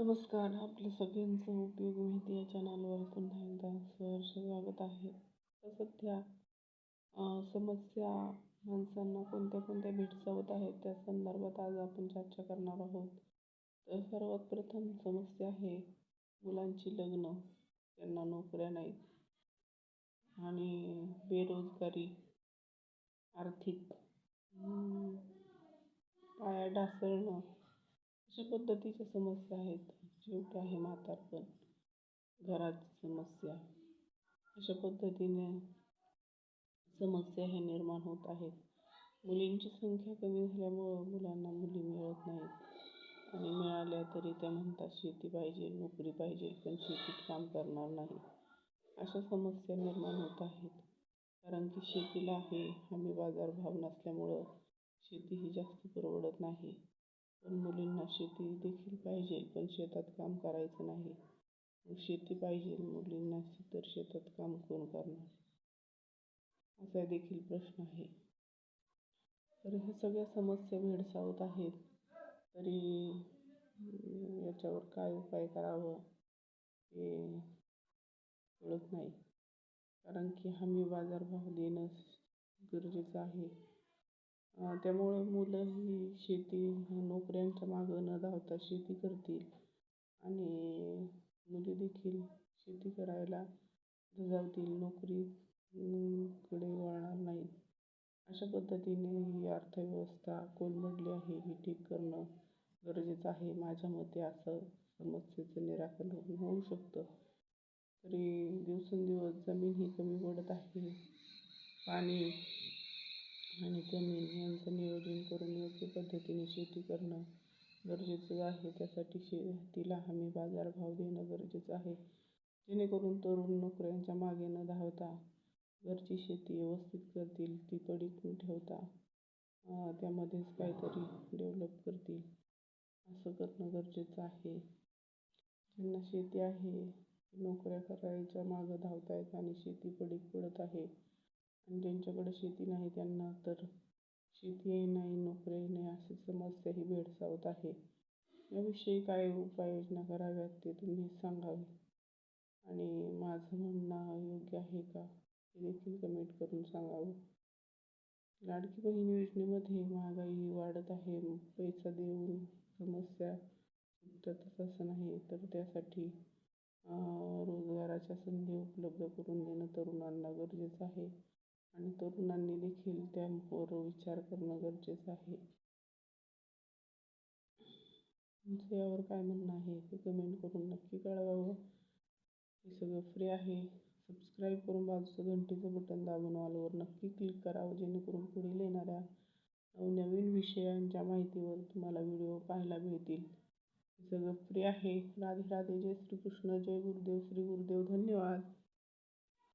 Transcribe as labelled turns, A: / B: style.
A: नमस्कार आपल्या सगळ्यांचं उपयोग माहिती या चॅनलवर पुन्हा एकदा सहर्ष स्वागत आहे. तर सध्या समस्या माणसांना कोणत्या कोणत्या भेडसावत आहेत त्या संदर्भात आज आपण चर्चा करणार आहोत. तर सर्वात प्रथम समस्या आहे मुलांची लग्न त्यांना नोकऱ्या नाहीत आणि बेरोजगारी आर्थिक पाया ढासळणं अशा पद्धतीच्या समस्या आहेत. शेवटी आहे म्हातारपण. घराची समस्या. अशा पद्धतीने समस्या हे निर्माण होत आहेत. मुलींची संख्या कमी झाल्यामुळं मुलांना मुली मिळत नाहीत. आणि मिळाल्या तरी त्या म्हणतात शेती पाहिजे नोकरी पाहिजे पण शेतीत काम करणार नाही. अशा समस्या निर्माण होत आहेत. कारण की शेतीला हे हमी बाजारभाव नसल्यामुळं शेती ही जास्त परवडत नाही. पण मुलींना शेती देखील पाहिजे पण शेतात काम करायचं नाही. मग शेती पाहिजे मुलींना तर शेतात काम कोण करणार? असा देखील प्रश्न आहे. तर ह्या सगळ्या समस्या भेडसावत आहेत. तरी याच्यावर काय उपाय करावं हे कळत नाही. कारण की हमी बाजारभाव देणं गरजेचं आहे. त्यामुळे मुलं ही शेती नोकऱ्यांच्या मागं न धावता शेती करतील. आणि मुली देखील शेती करायला जातील नोकरीकडे वळणार नाहीत. अशा पद्धतीने ही अर्थव्यवस्था कोलमडली आहे. ही ठीक करणं गरजेचं आहे. माझ्या मते असं समस्येचं निराकरण होऊ शकतं. तरी दिवसेंदिवस जमीन ही कमी पडत आहे. पाणी आणि जमीन यांचं नियोजन करून योग्य पद्धतीने शेती करणं गरजेचं आहे. त्यासाठी शेतीला हमी बाजारभाव देणं गरजेचं आहे. जेणेकरून तरुण नोकऱ्यांच्या मागे न धावता घरची शेती व्यवस्थित करतील ती पडीक न ठेवता त्यामध्येच काहीतरी डेव्हलप करतील. असं करणं गरजेचं आहे. ज्यांना शेती आहे नोकऱ्या करायच्या मागं धावतायत आणि शेती पडीक पडत आहे आणि ज्यांच्याकडे शेती नाही त्यांना तर शेतीही नाही नोकरीही नाही अशी समस्याही भेडसावत आहे. याविषयी काय उपाययोजना कराव्यात ते तुम्ही सांगावे. आणि माझं म्हणणं योग्य आहे का हे देखील कमेंट करून सांगावं. लाडकी बहीण योजनेमध्ये महागाई वाढत आहे पैसा देऊन समस्या सुटतात असं नाही तर त्यासाठी रोजगाराच्या संधी उपलब्ध करून देणं तरुणांना गरजेचं आहे. आणि तरुणांनी देखील त्यावर विचार करणं गरजेचं आहे. तुमचं यावर काय म्हणणं आहे ते कमेंट करून नक्की कळवावं. हे सगळं फ्री आहे. सबस्क्राईब करून बाजूचं घंटीचं बटन दाबून ऑलवर नक्की क्लिक करावं जेणेकरून पुढील येणाऱ्या नवनवीन विषयांच्या माहितीवर तुम्हाला व्हिडिओ पाहायला मिळतील. हे सगळं फ्री आहे. राधे राधे. जय श्रीकृष्ण. जय गुरुदेव. श्री गुरुदेव धन्यवाद.